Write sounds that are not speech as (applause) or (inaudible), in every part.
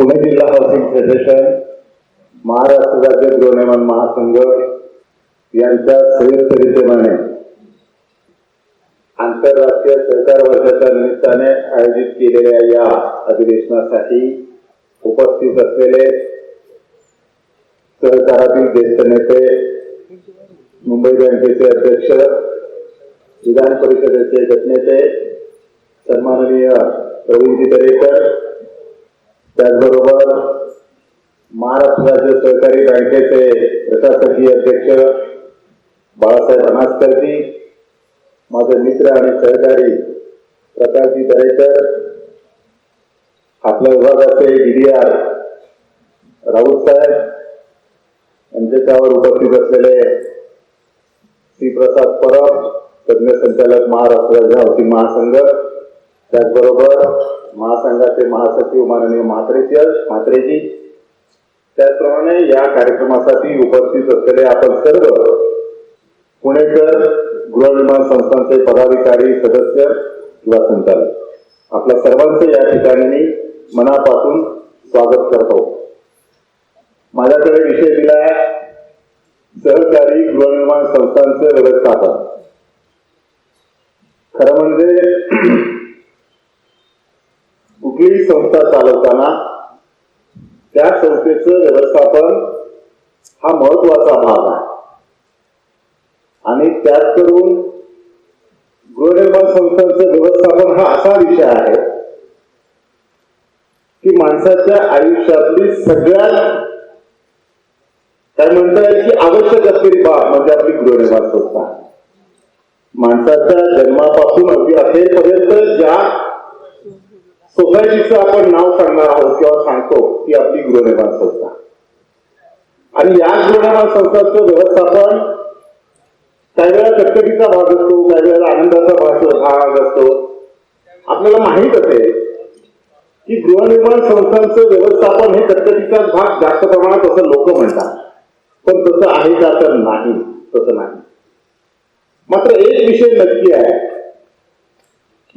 पुणे जिल्हा housing federation Maharashtra राज्य गृहनिर्माण महासंघ यांच्या संयुक्त विद्यमाने आंतरराष्ट्रीय सहकार वर्षाच्या निमित्ताने आयोजित केलेल्या या अधिवेशनासाठी उपस्थित असलेले सहकारातील ज्येष्ठ नेते, मुंबई बँकेचे अध्यक्ष, विधान परिषदेचे गटनेते, सन्माननीय प्रवीणजी दरेकर त्याचबरोबर महाराष्ट्र राज्य सहकारी बँकेचे प्रशासकीय अध्यक्ष बाळासाहेब अनासकरजी माझे मित्र आणि सहकारी प्रकाशजी दरेकर आपल्या विभागाचे डीडीआर राऊत साहेब यांच्यावर उपस्थित असलेले श्री प्रसाद परब तज्ञ संचालक महाराष्ट्र राज्य हाऊसिंग महासंघ त्याचबरोबर महासंघाचे महासचिव माननीय म्हात्रेजी म्हात्रेजी. त्याचप्रमाणे या कार्यक्रमासाठी उपस्थित असलेले आपण सर्व पुणेकर गृहनिर्माण संस्थांचे पदाधिकारी सदस्य किंवा संचालक. आपल्या सर्वांचे या ठिकाणी मी मनापासून स्वागत करतो. माझ्याकडे विषय दिला आहे सहकारी गृहनिर्माण संस्थांचे व्यवस्थापन. खरं म्हणजे कुठलीही संस्था चालवताना त्या संस्थेचं व्यवस्थापन हा महत्त्वाचा भाग आहे. आणि त्यात करून गृहनिर्माण संस्थांचं व्यवस्थापन हा असा विषय आहे की माणसाच्या आयुष्यातली सगळ्यात काय म्हणता येईल की आवश्यक असलेली बाब म्हणजे आपली गृहनिर्माण संस्था. माणसाच्या जन्मापासून अगदी अखेरपर्यंत ज्या सोसायटीचं आपण नाव सांगणार आहोत किंवा सांगतो ती आपली गृहनिर्माण संस्था. आणि या गृहनिर्माण संस्थांचं व्यवस्थापन काही वेळा कटकटीचा भाग असतो काही वेळेला आनंदाचा भाग भाग असतो. आपल्याला माहीत असेल की गृहनिर्माण संस्थांचं व्यवस्थापन हे कटकटीचाच भाग जास्त प्रमाणात असं लोक म्हणतात. पण तसं आहे का तर नाही तसं नाही. मात्र एक विषय नक्की आहे.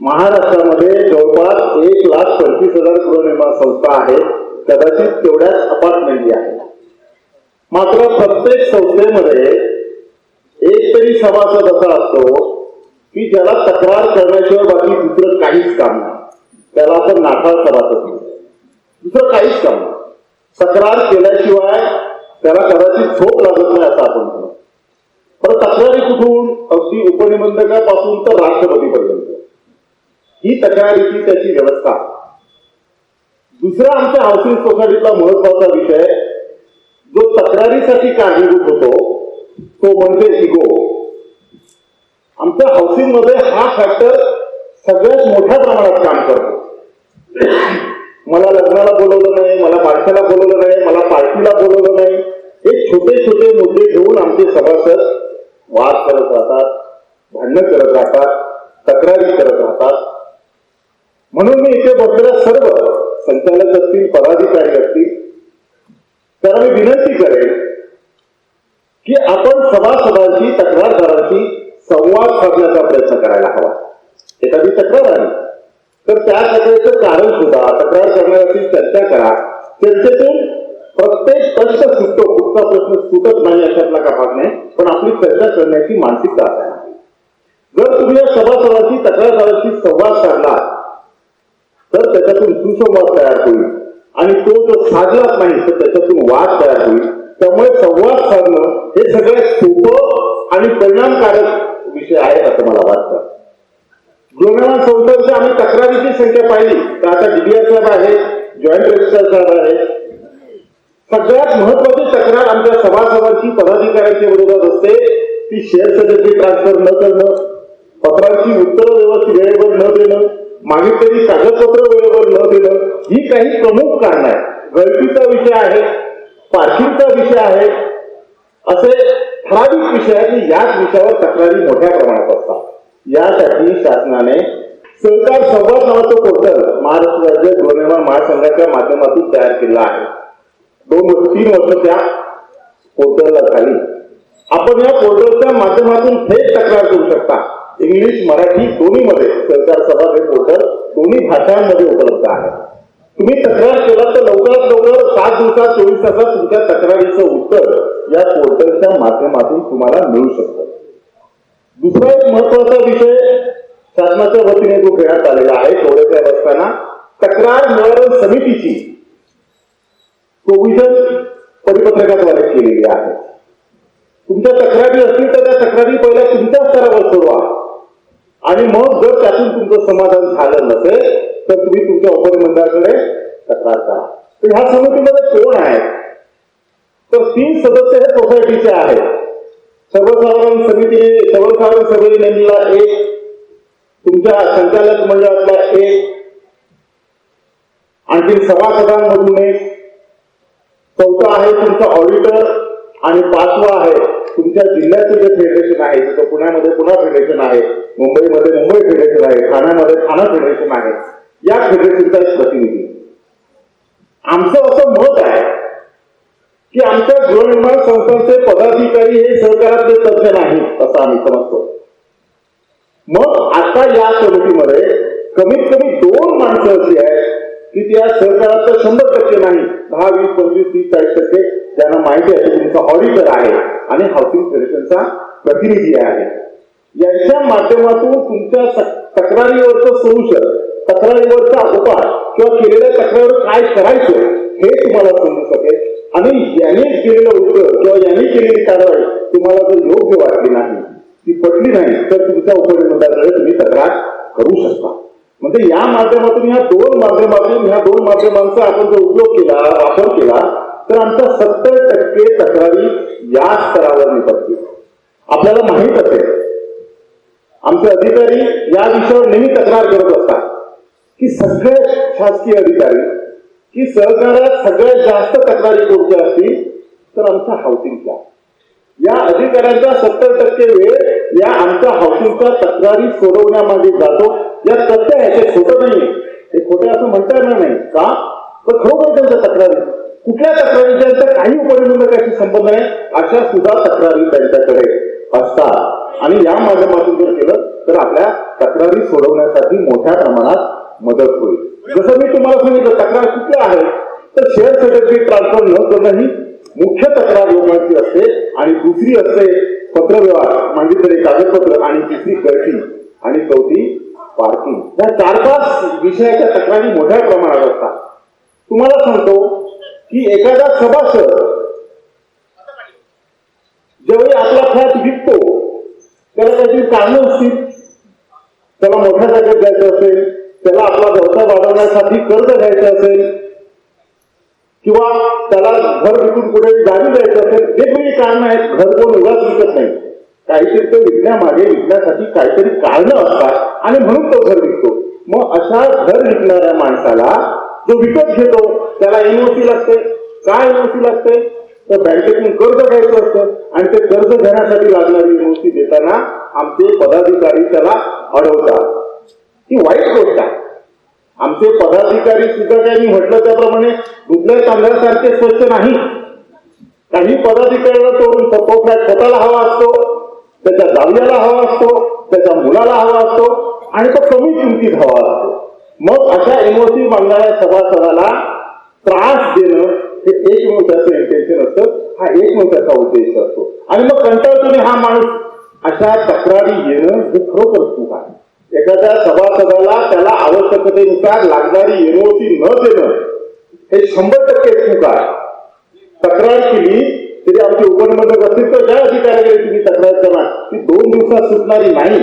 महाराष्ट्रामध्ये जवळपास एक लाख पंचवीस हजार गृहनिर्माण संस्था आहेत. कदाचित तेवढ्याच अपार्टमेंट आहेत. मात्र प्रत्येक संस्थेमध्ये एक तरी सभासद असा असतो की ज्याला तक्रार करण्याशिवाय बाकी दुसरं काहीच काम नाही. त्याला आपण नाठाळ सभासद म्हणतो दुसरं काहीच काम नाही. तक्रार केल्याशिवाय त्याला कदाचित झोप लागत नाही असं आपण म्हणतो. पण तक्रारी कुठून? अगदी उपनिबंधकापासून तर राष्ट्रपतीपर्यंत. ही तक्रारीची त्याची व्यवस्था. दुसरा आमच्या हाऊसिंग सोसायटीतला महत्त्वाचा विषय जो तक्रारीसाठी कारणीभूत होतो तो म्हणजे इगो आमच्या हाऊसिंगमध्ये हा फॅक्टर सगळ्यात मोठ्या प्रमाणात काम करतो. मला लग्नाला बोलवलं नाही मला बारशाला बोलवलं नाही मला पार्टीला बोलवलं नाही. हे छोटे छोटे मुद्दे घेऊन आमचे सभासद वाद करत राहतात भांडणं करत राहतात तक्रारी करत राहतात. म्हणून मी इथे बसलेल्या सर्व संचालक असतील पदाधिकारी असतील त्याला मी विनंती करेन की आपण सभासदांची तक्रारदारांशी संवाद साधण्याचा प्रयत्न करायला हवा. एखादी तक्रार आली? तर त्या तक्रारीचं कारण शोधा तक्रार करण्याची चर्चा करा. चर्चेतून प्रत्येक प्रश्न सुटतो कुठचा प्रश्न सुटत नाही अशातला का भाग नाही पण आपली चर्चा करण्याची मानसिकता असायला जर तुम्ही या सभासदांची तक्रारदारांशी संवाद साधला तर त्याच्यातून सुसंवाद तयार होईल. आणि तो जर साधलाच नाही तर त्याच्यातून वाद तयार होईल. त्यामुळे संवाद साधणं हे सगळ्यात सोपं आणि परिणामकारक विषय आहे असं मला वाटतं. गृहनिर्माण संस्थांच्या आम्ही तक्रारीची संख्या पाहिली तर आता डीबीआर साहेब आहे जॉईंट रजिस्ट्रार साहेब आहे सगळ्यात महत्वाची तक्रार आमच्या सभासदांची पदाधिकाऱ्यांच्या विरोधात असते. ती शेअर सदस्य ट्रान्सफर न करणं पत्रांची उत्तरं व्यवस्थित वेळेवर न देणं मागितलेली कागदपत्र वेळेवर न दिलं ही काही प्रमुख कारण आहे. गळतीचा विषय आहे पार्किंगचा विषय आहे असे ठराविक विषय आहे की याच विषयावर तक्रारी मोठ्या प्रमाणात असतात. यासाठी शासनाने सहकार संवाद नावाचं पोर्टल महाराष्ट्र राज्य गृहनिर्माण महासंघाच्या माध्यमातून तयार केला आहे. दोन तीन वर्ष त्या पोर्टलला झाली. आपण या पोर्टलच्या माध्यमातून थेट तक्रार करू शकता. इंग्लिश मराठी दोन्ही मध्ये सभा हे पोर्टल दोन्ही भाषांमध्ये उपलब्ध आहे. तुम्ही तक्रार केला तर लवकरात लवकर सात दिवसात चोवीस तासात तुमच्या तक्रारीचं उत्तर या पोर्टलच्या माध्यमातून तुम्हाला मिळू शकतं. दुसरा एक महत्त्वाचा विषय शासनाच्या वतीने जो घेण्यात आलेला आहे तेवढे काय असताना तक्रार निवारण समितीची प्रोव्हिजन परिपत्रकाद्वारे केलेली आहे. तुमच्या तक्रारी असतील तर त्या तक्रारी पहिल्या तुमच्या स्तरावर सोडवा. आणि मग जर त्यातून तुमचं समाधान झालं नसेल तर तुम्ही तुमच्या उपनिबंधाकडे तक्रार करा. तर ह्या समितीमध्ये कोण आहे? तर तीन सदस्य हे सोसायटीचे आहेत. सर्वसाधारण समितीने सर्वसाधारण सभेने नेमलेला एक तुमच्या संचालक मंडळातला एक आणखी सभासदांमधून एक. चौथा आहे तुमचा ऑडिटर आणि पाचवा आहे तुमच्या जिल्ह्याचं जे फेडरेशन आहे जसं पुण्यामध्ये पुणा फेडरेशन आहे मुंबईमध्ये मुंबई फेडरेशन आहे ठाण्यामध्ये ठाणा फेडरेशन आहे. या फेडरेशनचा एक प्रतिनिधी. आमचं असं मत आहे की आमच्या गृहनिर्माण संस्थांचे पदाधिकारी हे सहकारातले तज्ज्ञ नाही असं आम्ही समजतो. मग आता या समितीमध्ये कमीत कमी दोन माणसं अशी आहेत की त्या सहकारात शंभर टक्के नाही. दहा वीस पंचवीस तीस चाळीस टक्के ज्यांना माहिती आहे तुमचा ऑडिटर आहे आणि हाऊसिंग फेडरेशनचा प्रतिनिधी आहे. यांच्या माध्यमातून तुमच्या तक्रारीवरचं सोल्युशन तक्रारीवरचा उपाय किंवा केलेल्या तक्रारीवर काय करायचं हे तुम्हाला समजू शकेल. आणि याने केलेलं उत्तर किंवा यांनी केलेली कारवाई तुम्हाला जर योग्य वाटली नाही ती पटली नाही तर तुमच्या उपनिबंधाकडे तुम्ही तक्रार करू शकता. म्हणजे या माध्यमातून ह्या दोन माध्यमातून ह्या दोन माध्यमांचा आपण जर उपयोग केला वापर केला तर आमच्या सत्तर टक्के तक्रारी या स्तरावर निपटतील. आपल्याला माहीत असेल आमचे अधिकारी या विषयावर नेहमी तक्रार करत असतात की सगळे शासकीय अधिकारी की सहकारात सगळ्यात जास्त तक्रारी कोणत्या असतील तर आमच्या हाऊसिंगच्या या अधिकाऱ्यांचा सत्तर टक्के वेळ या आमच्या हाऊसिंगच्या तक्रारी सोडवण्यामध्ये जातो. या सत्य आहे ते खोटं नाही हे खोटे असं म्हणता येणार नाही. का? तर खरोखर त्यांच्या तक्रारी. कुठल्या तक्रारी ज्यांचा काही उपनिबंधकाशी संबंध नाही. अशा सुद्धा तक्रारी त्यांच्याकडे असतात. आणि या माध्यमातून जर केलं तर आपल्या तक्रारी सोडवण्यासाठी मोठ्या प्रमाणात मदत होईल. जसं मी तुम्हाला सांगितलं तक्रार कुठल्या आहे तर शेअर सर्टिफिकेट ट्रान्सफर न करणं ही मुख्य तक्रार लोकांची असते आणि दुसरी असते पत्रव्यवहार. सांगितलेले कागदपत्र आणि तिसरी गर्दी आणि चौथी पार्किंग या चार पाच विषयाच्या तक्रारी मोठ्या प्रमाणात असतात. तुम्हाला सांगतो की एखादा सभासद ज्यावेळी आपला फ्लॅट विकतो त्याला काहीतरी कारणं असतील. त्याला मोठ्या जागेत जायचं असेल त्याला आपला व्यवसाय वाढवण्यासाठी कर्ज घ्यायचं असेल किंवा त्याला घर विकून कुठे गाडी द्यायचं असेल वेगवेगळी कारणं आहेत. घर कोण उगाच विकत नाही. काहीतरी तो विकण्यामागे विकण्यासाठी काहीतरी कारण असतात आणि म्हणून तो घर विकतो. मग अशा घर विकणाऱ्या माणसाला जो विकत घेतो त्याला एनओसी लागते. काय एनओसी लागते? तर बँकेतून कर्ज घ्यायचं असतं आणि ते कर्ज घेण्यासाठी लागणारी एनओसी देताना आमचे पदाधिकारी त्याला अडवतात. ही वाईट गोष्ट आहे. आमचे पदाधिकारी सुद्धा त्यांनी म्हटलं त्याप्रमाणे दुधल्या तांदळासारखे स्वच्छ नाही. काही पदाधिकाऱ्याला तोडून तो स्वतःला हवा असतो. त्याच्या जावयाला हवा असतो त्याच्या मुलाला हवा असतो आणि तो कमी किमतीत हवा असतो. मग अशा एनओसी मागणाऱ्या सभासदाला त्रास देणं हे एक त्याचं इंटेन्शन असतं हा एक त्याचा उद्देश असतो. आणि मग कंटाळतोने हा माणूस अशा तक्रारी येणं हे खरोखर चूक आहे. एखाद्या सभासदाला त्याला आवश्यकतेनुसार लागणारी एनओसी न देणं हे शंभर टक्के चूक आहे. तक्रार केली तरी आमची उपनिबंधक असतील तर ज्या अधिकाऱ्याकडे तुम्ही तक्रार करा. ती दोन दिवसात सुटणारी नाही.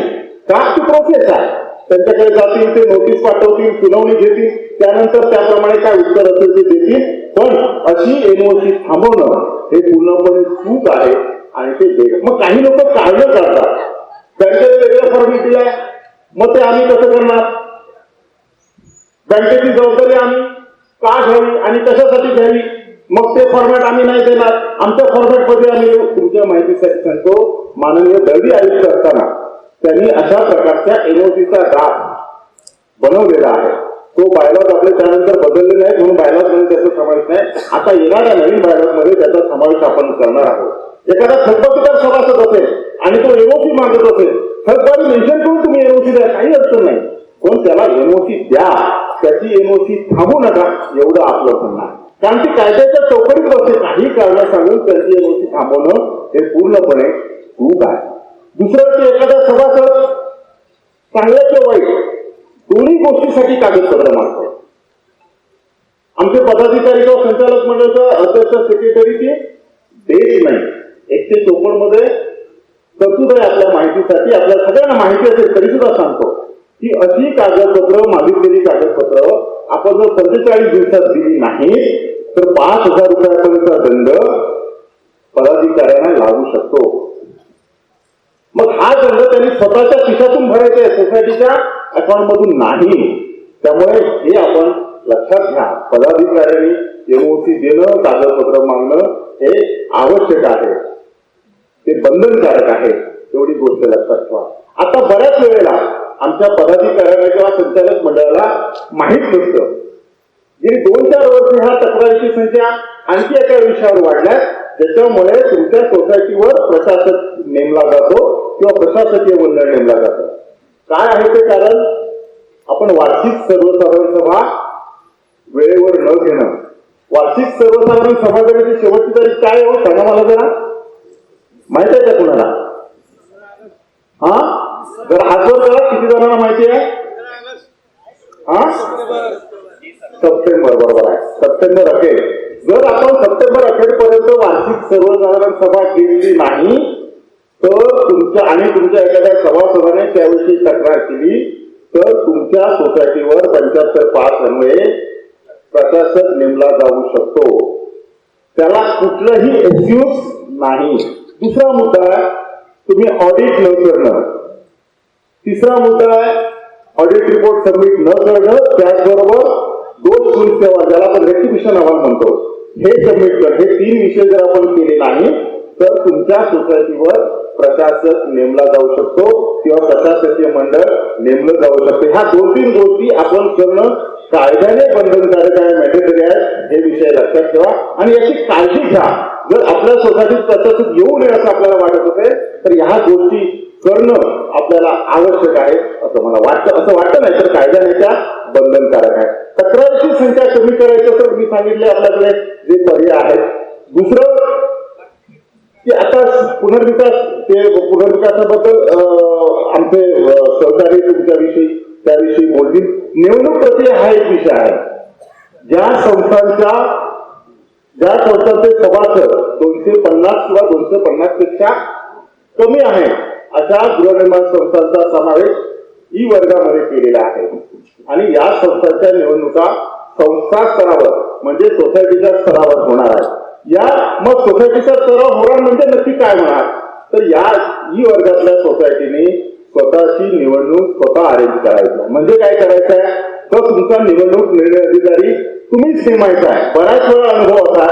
का ती प्रोसेस आहे? त्यांच्याकडे जातील ते नोटीस पाठवतील सुनावणी घेतील. त्यानंतर त्याप्रमाणे काय उत्तर असेल ते देतील. पण अशी एनओसी थांबवणं हे पूर्णपणे चूक आहे आणि ते वेगळं मग काही लोक काढणं करतात. बँकेने वेगळं फॉर्मेट दिलाय मग ते आम्ही कसं करणार? बँकेची जबाबदारी आम्ही का घ्यावी आणि कशासाठी घ्यावी? मग ते फॉर्मॅट आम्ही नाही देणार. आमच्या फॉर्मॅटमध्ये आम्ही तुमच्या माहितीसाठी सांगतो माननीय दळवी आयुक्त असताना त्यांनी अशा प्रकारच्या एनओसीचा ड्राफ्ट बनवलेला आहे. तो बायलॉज आपले त्यानंतर बदलले नाही म्हणून बायलॉजमध्ये त्याचा समावेश नाही. आता येणाऱ्या नवीन बायलॉजमध्ये त्याचा समावेश आपण करणार आहोत. एखादा थकबाकीदार सभासद असेल आणि तो एनओसी मागत असेल थकबाकी मेन्शन करून तुम्ही एनओसी द्या काही अडचण नाही. पण त्याला एनओसी द्या. त्याची एनओसी थांबू नका एवढं आपलं म्हणणं आहे. कारण की कायद्याच्या चौकटीत बसते काही कारण सांगून त्यांची गोष्टी थांबवणं हे पूर्णपणे चूक आहे. दुसरं की एखादा सभासद चांगल्या किंवा वाईट दोन्ही गोष्टीसाठी कागदपत्र मागतो. आमचे पदाधिकारी किंवा संचालक मंडळाचा अध्यक्ष सेक्रेटरी ते देत नाही. एकशे चोपन्नमध्ये तरतूद आहे आपल्या माहितीसाठी. आपल्या सगळ्यांना माहिती असेल तरी सुद्धा सांगतो. ही अशी कागदपत्र मागितलेली कागदपत्र आपण जर पंचेचाळीस दिवसात दिली नाही तर पाच हजार रुपयापर्यंतचा दंड पदाधिकाऱ्यांना लागू शकतो. मग हा दंड त्यांनी स्वतःच्या खिशातून भरायचा आहे सोसायटीच्या अकाउंट मधून नाही. त्यामुळे हे आपण लक्षात घ्या. पदाधिकाऱ्यांनी एमओसी देणं कागदपत्र मागणं हे आवश्यक आहे. ते बंधनकारक आहे. एवढी गोष्ट लक्षात ठेवा. आता बऱ्याच वेळेला आमच्या पदाधिकाऱ्याला किंवा संचालक मंडळाला माहीत नसतं. गेली दोन चार वर्ष ह्या तक्रारीची संख्या आणखी एका विषयावर वाढल्या. ज्याच्यामुळे तुमच्या सोसायटीवर प्रशासक नेमला जातो किंवा प्रशासकीय मंडळ नेमला जातो. काय आहे ते कारण? आपण वार्षिक सर्वसाधारण सभा वेळेवर न घेणं. वार्षिक सर्वसाधारण सभा घेण्याची शेवटची तारीख काय हो? सांगा मला जरा. माहिती आहे का कुणाला? हा? जर हातवर करा किती जणांना माहिती आहे? हा? सप्टेंबर बरोबर आहे. सप्टेंबर अखेर. जर आपण सप्टेंबर अखेर पर्यंत वार्षिक सर्वसाधारण सभा घेतली नाही तर तुमच्या आणि तुमच्या एखाद्या सभासदाने त्याविषयी तक्रार केली तर तुमच्या सोसायटीवर पंच्याहत्तर पाच अन्वये प्रशासक नेमला जाऊ शकतो. त्याला कुठलंही एक्सक्यूज नाही. दुसरा मुद्दा तुम्ही ऑडिट न करणं. तिसरा मुद्दा आहे ऑडिट रिपोर्ट सबमिट न करणं त्याचबरोबर दोष पोलीस ज्याला आपण रेक्टिफिकेशन अहवाल म्हणतो हे सबमिट करणं. हे तीन विषय जर आपण केले नाही तर तुमच्या सोसायटीवर प्रशासक नेमला जाऊ शकतो किंवा प्रशासकीय मंडळ नेमलं जाऊ शकते. ह्या दोन तीन गोष्टी आपण करणं कायद्याने बंधनकारक आहे मॅन्डेटरी आहे हे विषय लक्षात ठेवा. आणि याची काळजी घ्या. जर आपल्या सोसायटीत प्रशासक येऊ नये असं आपल्याला वाटत असेल तर ह्या गोष्टी करणं आपल्याला आवश्यक आहे. असं मला वाटतं. असं वाटतं नाही तर कायद्याने त्या बंधनकारक आहे. तक्रारीची संख्या कमी करायचं तर मी सांगितले आपल्याकडे जे पर्याय आहेत. दुसरं की आता पुनर्विकास ते पुनर्विकासाबद्दल अं, आमचे सहकारी तुमच्याविषयी त्याविषयी बोलतील. निवडणूक प्रक्रिया हा एक विषय आहे. ज्या संस्थांच्या ज्या संस्थांचे सभासद दोनशे पन्नास किंवा दोनशे पन्नासपेक्षा कमी आहे अशा गृहनिर्माण संस्थांचा समावेश ई वर्गामध्ये केलेला आहे. आणि या संस्थांच्या निवडणुका संस्था स्तरावर म्हणजे सोसायटीच्या स्तरावर होणार आहे या मग सोसायटीचा स्तरावर होणार म्हणजे नक्की काय होणार? तर या ई वर्गातल्या सोसायटीने स्वतःची निवडणूक स्वतः अरेंज करायचं. म्हणजे काय करायचं आहे? तर तुमचा निवडणूक निर्णय अधिकारी तुम्हीच नेमायचा आहे. बऱ्याच वेळा अनुभव असा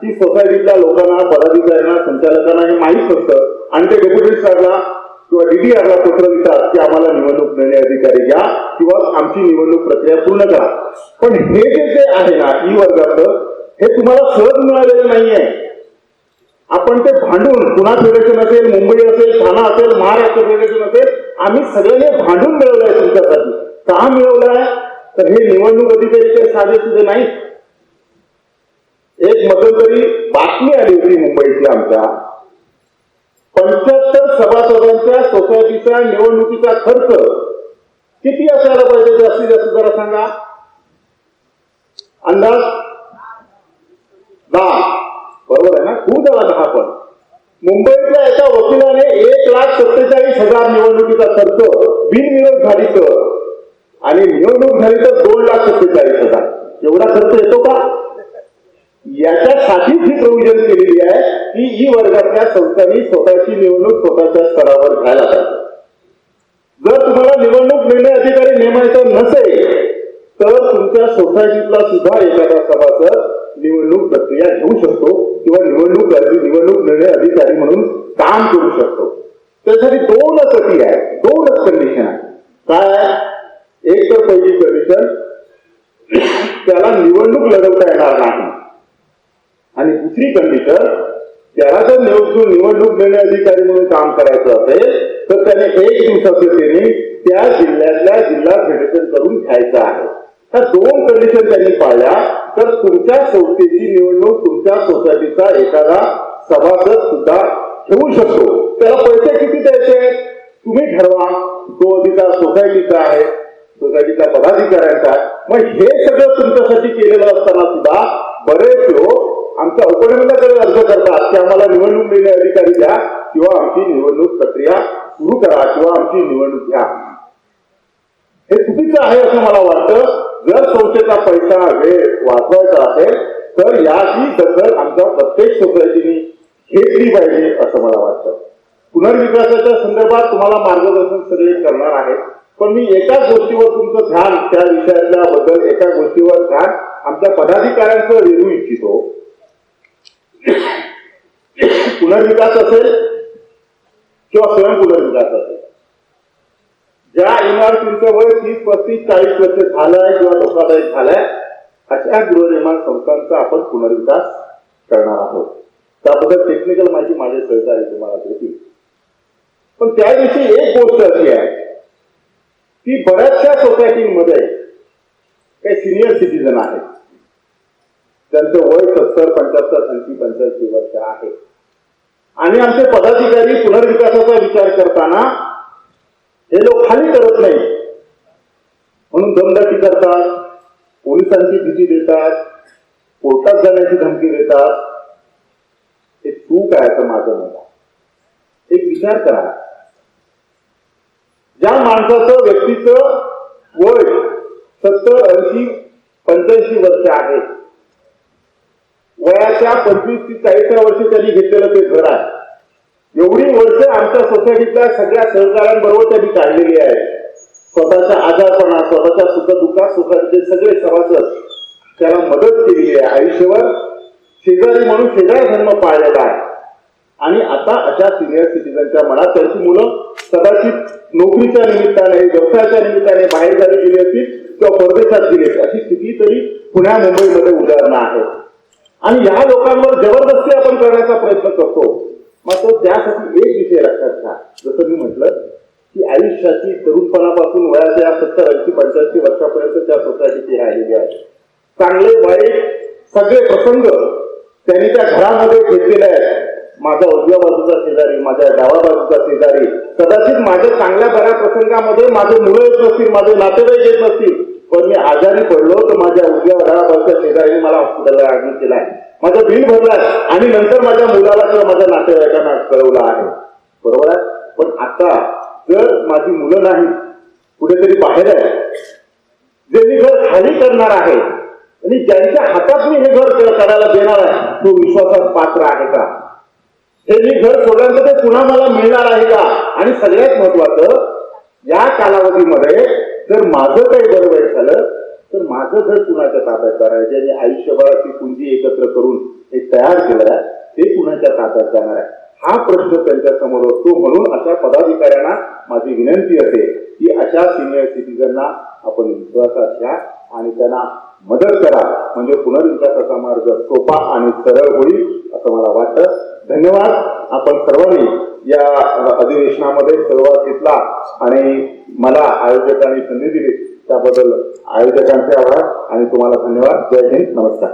की सोसायटीतल्या लोकांना पदाधिकाऱ्यांना संचालकांना हे माहीत नसतं. आणि ते डेप्युटी सरला किंवा डीडीआरला पत्र देतात की आम्हाला निवडणूक निर्णय अधिकारी घ्या किंवा आमची निवडणूक प्रक्रिया पूर्ण करा. पण हे जे जे आहे ना ई वर्गाचं हे तुम्हाला सहज मिळालेलं नाहीये. आपण ते भांडून पुन्हा फेडरेशन असेल मुंबई असेल ठाणा असेल महाराष्ट्र फेडरेशन असेल आम्ही सगळ्यांनी भांडून मिळवलंय तुमच्यासाठी. का मिळवलंय? तर हे निवडणूक अधिकारी काही साधे सुधे नाही एक मध्यंतरी बातमी आली होती मुंबईतल्या आमच्या. पंच्याहत्तर सभासदांच्या सोसायटीच्या निवडणुकीचा खर्च किती असायला पाहिजे जास्तीत जास्त जरा सांगा? अंदाज? दहा. बरोबर आहे ना? खूप झाला दहा पण. मुंबईतल्या एका वकिलाने एक लाख सत्तेचाळीस हजार निवडणुकीचा खर्च बिनविरोध झाली तर आणि निवडणूक झाली तर दोन लाख सत्तेचाळीस हजार. एवढा खर्च येतो का? याच्यासाठीच ही प्रोव्हिजन केलेली आहे की ई वर्गातल्या संस्थांनी स्वतःची निवडणूक स्वतःच्या स्तरावर घ्यायला पाहिजे. जर तुम्हाला निवडणूक निर्णय अधिकारी नेमायचा नसेल तर तुमच्या सोसायटीतला सुद्धा एखादा सभासद निवडणूक प्रक्रिया घेऊ शकतो किंवा निवडणूक निवडणूक निर्णय अधिकारी म्हणून काम करू शकतो. त्यासाठी दोनच अटी आहे दोनच कंडिशन आहे काय एक तर पहिली कंडिशन (clears throat) त्याला निवडणूक लढवता येणार नाही. आणि दुसरी कंडिशन त्याला जर निवडणूक निवडणूक निर्णय अधिकारी म्हणून काम करायचं असेल तर त्याने एक दिवसाचं ट्रेनिंग त्या जिल्ह्यातल्या जिल्हा फेडरेशन करून घ्यायचं आहे. तर दोन कंडिशन त्यांनी पाळल्या तर तुमच्या संस्थेची निवडणूक तुमच्या सोसायटीचा एखादा सभासद सुद्धा घेऊ शकतो. त्याला पैसे किती द्यायचे? तुम्ही ठरवा. तो अधिकार सोसायटीचा आहे सोसायटीचा पदाधिकाऱ्यांचा आहे. मग हे सगळं तुमच्यासाठी केलेलं असताना सुद्धा बरेच लोक आमच्या उपनिबंधाकडे अर्ज करतात की आम्हाला निवडणूक देणे अधिकारी द्या किंवा आमची निवडणूक प्रक्रिया सुरू करा किंवा आमची निवडणूक घ्या. हे चुकीचं आहे असं मला वाटतं. जर संस्थेचा पैसा वेळ वाचवायचा असेल तर याची दखल आमच्या प्रत्येक सोसायटीने घेतली पाहिजे असं मला वाटतं. पुनर्विकासाच्या संदर्भात तुम्हाला मार्गदर्शन सगळे करणार आहे पण मी एकाच गोष्टीवर तुमचं ध्यान त्या विषयातल्या बद्दल एका गोष्टीवर ध्यान आमच्या पदाधिकाऱ्यांचं देऊ इच्छितो. पुनर्विकास असेल किंवा स्वयं पुनर्विकास असेल. ज्या इमारतींचं वय तीस पस्तीस चाळीस वर्ष झालंय किंवा धोकादायक झालाय अशा गृहनिर्माण संस्थांचा आपण पुनर्विकास करणार आहोत. त्याबद्दल टेक्निकल माहिती माझे सहकारी तुम्हाला देतील. पण त्या दिवशी एक गोष्ट अशी आहे की बऱ्याचशा सोसायटीमध्ये काही सिनियर सिटीजन आहेत. त्यांचं वय सत्तर पंच्याहत्तर ऐंशी पंच्याऐंशी वर्ष आहे. आणि आमचे पदाधिकारी पुनर्विकासाचा विचार करताना हे लोक खाली करत नाही. म्हणून दमदाटी करतात पोलिसांची भीती देतात कोर्टात जाण्याची धमकी देतात. हे चूक आहे असं माझं मत एक विचार करा. ज्या माणसाचं व्यक्तीचं वय सत्तर ऐंशी पंच्याऐंशी वर्ष आहे वयाच्या पंचवीस ते चाळीसव्या वर्षी त्यांनी घेतलेलं ते घर आहे. एवढी वर्ष आमच्या सोसायटीतल्या सगळ्या सहकाऱ्यांबरोबर त्यांनी काढलेली आहे. स्वतःच्या आजारपणा स्वतःच्या सुखदुःखात सुखाचे सगळे सभासद त्याला मदत केलेली आहे. आयुष्यभर शेजारी म्हणून शेजारी धर्म पाळलेला आहे. आणि आता अशा सिनियर सिटीजनच्या मनात त्यांची मुलं कदाचित नोकरीच्या निमित्ताने व्यवसायाच्या निमित्ताने बाहेर गावी गेली असतील किंवा परदेशात गेली असतील. अशी कितीतरी पुण्या मुंबईमध्ये उदाहरणं आहेत. आणि या लोकांवर जबरदस्ती आपण करण्याचा प्रयत्न करतो. मात्र त्यासाठी एक विषय लक्षात घ्या. जसं मी म्हटलं की आयुष्याची तरुणपणापासून वयाच्या सत्तर ऐंशी पंच्याऐंशी वर्षापर्यंत त्या सोसायटीची राहिलेली आहे. चांगले वाईट सगळे प्रसंग त्यांनी त्या घरामध्ये घेतलेले आहेत. माझा उजव्या बाजूचा शेजारी माझ्या डाव्या बाजूचा शेजारी कदाचित माझ्या चांगल्या बऱ्या प्रसंगामध्ये माझे मुलं येत नसतील माझे नातेवाईक येत नसतील पण मी आजारी पडलो तर माझ्या उजव्या डाव्या शेजारी मला हॉस्पिटलला ऍडमिट केलाय माझं बिल भरलाय आणि नंतर माझ्या मुलाला किंवा माझ्या नातेवाईकांना कळवलं आहे. बरोबर आहे? पण आता जर माझी मुलं नाही कुठेतरी बाहेर आहे जे मी घर खाली करणार आहे आणि ज्यांच्या हातात मी हे घर करायला देणार आहे तो विश्वासात पात्र आहे का? हे मी घर सोडल्यानंतर ते पुन्हा मला मिळणार आहे का? आणि सगळ्यात महत्वाचं या कालावधीमध्ये जर माझं काही बरं झालं तर माझं घर कुणाच्या ताब्यात करायचं आणि आयुष्यभराची पुंजी एकत्र करून हे तयार केलं आहे ते कुणाच्या ताब्यात जाणार आहे? हा प्रश्न त्यांच्यासमोर असतो. म्हणून अशा पदाधिकाऱ्यांना माझी विनंती असेल की अशा सिनियर सिटीजनना आपण विश्वासात घ्या आणि त्यांना मदत करा. म्हणजे पुनर्विकासाचा मार्ग सोपा आणि सरळ होईल असं मला वाटतं. धन्यवाद. आपण सर्वांनी या अधिवेशनामध्ये सहभाग घेतला आणि मला आयोजकांनी संधी दिली त्याबद्दल आयोजकांचे आभार आणि तुम्हाला धन्यवाद. जय हिंद. नमस्कार.